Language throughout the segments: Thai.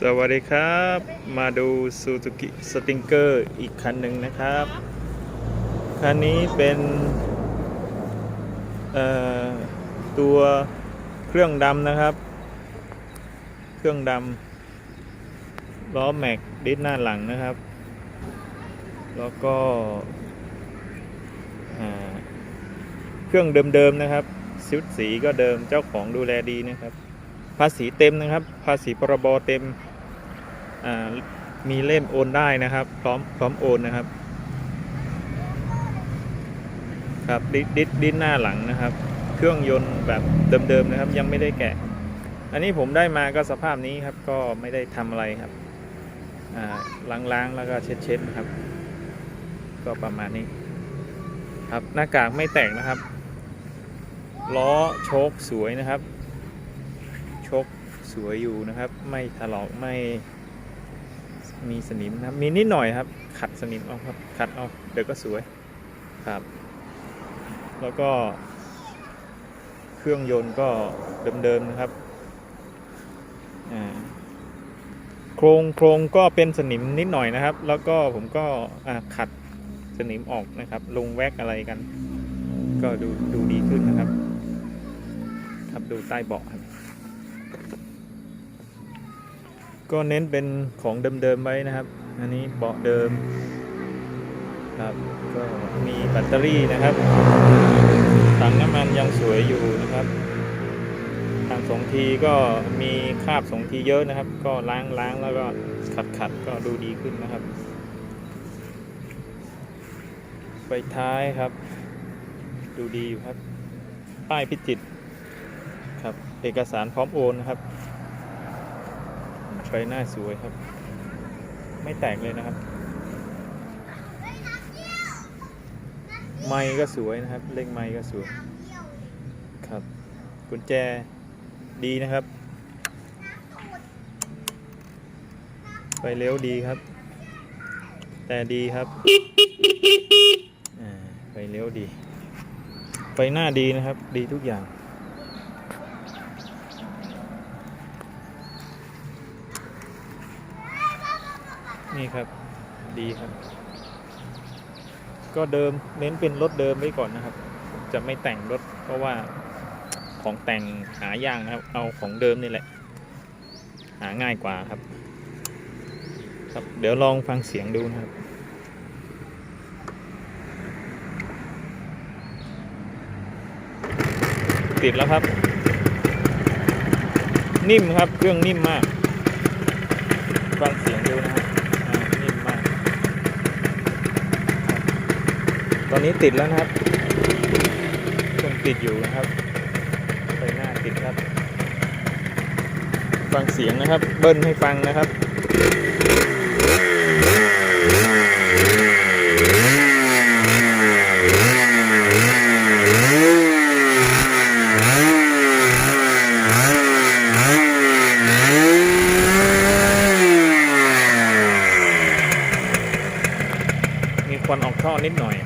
สวัสดีครับ มาดู Suzuki Stinger อีกคันหนึ่งนะครับ คันนี้เป็นตัวเครื่องดำนะครับ เครื่องดำล้อแม็กดิสหน้าหลังนะครับ แล้วก็เครื่องเดิมๆนะครับสีก็เดิมเจ้าของดูแลดีนะครับ ภาษีเต็มนะครับ ภาษีพรบเต็มมีเล่มโอนได้นะครับ พร้อมพร้อมโอนนะครับ ครับดิดดิดดิดหน้าหลังนะครับ เครื่องยนต์แบบเดิมๆนะครับ ยังไม่ได้แกะ อันนี้ผมได้มาก็สภาพนี้ครับ ก็ไม่ได้ทำอะไรครับล้างๆแล้วก็เช็ดๆนะครับ ก็ประมาณนี้ ครับหน้ากากไม่แตกนะครับล้อโชคสวยนะครับ ชกสวยอยู่นะครับ ไม่ถลอกไม่ มีสนิมนะครับ มีนิดหน่อยครับ ขัดสนิมเอาครับ ขัดเอาเดี๋ยวก็สวยครับ แล้วก็เครื่องยนต์ก็เดิมๆนะครับโครงโครงก็เป็นสนิมนิดหน่อยนะครับ แล้วก็ผมก็ขัดสนิมออกนะครับ ลงแว็กอะไรกัน ก็ดูดูดีขึ้นนะครับ ครับดูใต้เบาะครับ ก็เน้นเป็นของเดิมๆไว้นะครับ อันนี้เบาะเดิมครับก็มีแบตเตอรี่นะครับถังน้ำมันยังสวยอยู่นะครับทางสองทีก็มีคราบสองทีเยอะนะครับ ก็ล้างล้างแล้วก็ขัดขัดก็ดูดีขึ้นนะครับไฟท้ายครับ ดูดีอยู่ครับ ป้ายพิจิตครับ เอกสารพร้อมโอนนะครับ ไฟหน้าสวยครับ ไม่แตกเลยนะครับ ไม้ก็สวยนะครับ เล่งไม้ก็สวยครับกุญแจดีนะครับไฟเลี้ยวดีครับ แต่ดีครับไฟเลี้ยวดีไฟหน้าดีนะครับ ดีทุกอย่าง นี่ครับ ดีครับ ก็เดิมเน้นเป็นรถเดิมไว้ก่อนนะครับ จะไม่แต่งรถเพราะว่าของแต่งหายากนะครับ เอาของเดิมนี่แหละ หาง่ายกว่าครับ ครับเดี๋ยวลองฟังเสียงดูนะครับติดแล้วครับ นิ่มครับ เครื่องนิ่มมาก ฟังเสียงดูนะครับอ่านิ่มมาก ต อนนี้ติดแล้วนะครับเครื่องติดอยู่นะครับไฟหน้าติดครับ ฟังเสียงนะครับ เบิ้ลให้ฟังนะครับมีควันออกท่อนิดหน่อย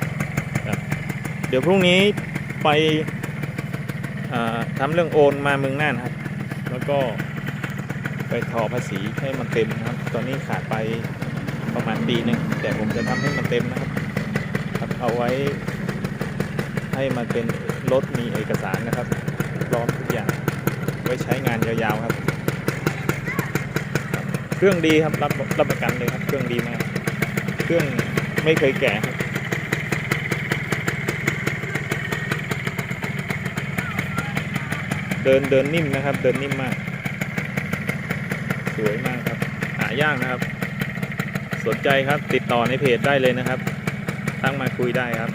เดี๋ยวพรุ่งนี้ไปทำเรื่องโอนมาเมืองน่านครับ แล้วก็ไปทอภาษีให้มันเต็มนะครับ ตอนนี้ขาดไปประมาณปีหนึ่งแต่ผมจะทำให้มันเต็มนะครับครับเอาไว้ให้มันเป็นรถมีเอกสารนะครับพร้อมทุกอย่างไว้ใช้งานยาวๆครับครับเครื่องดีครับรับรับประกันเลยครับ เครื่องดีมาก เครื่องไม่เคยแก่ครับ ดินเดินนิ่มนะครับ เดินนิ่มมาก สวยมากครับ หายากนะครับ สนใจครับติดต่อในเพจได้เลยนะครับ ตั้งมาคุยได้ครับ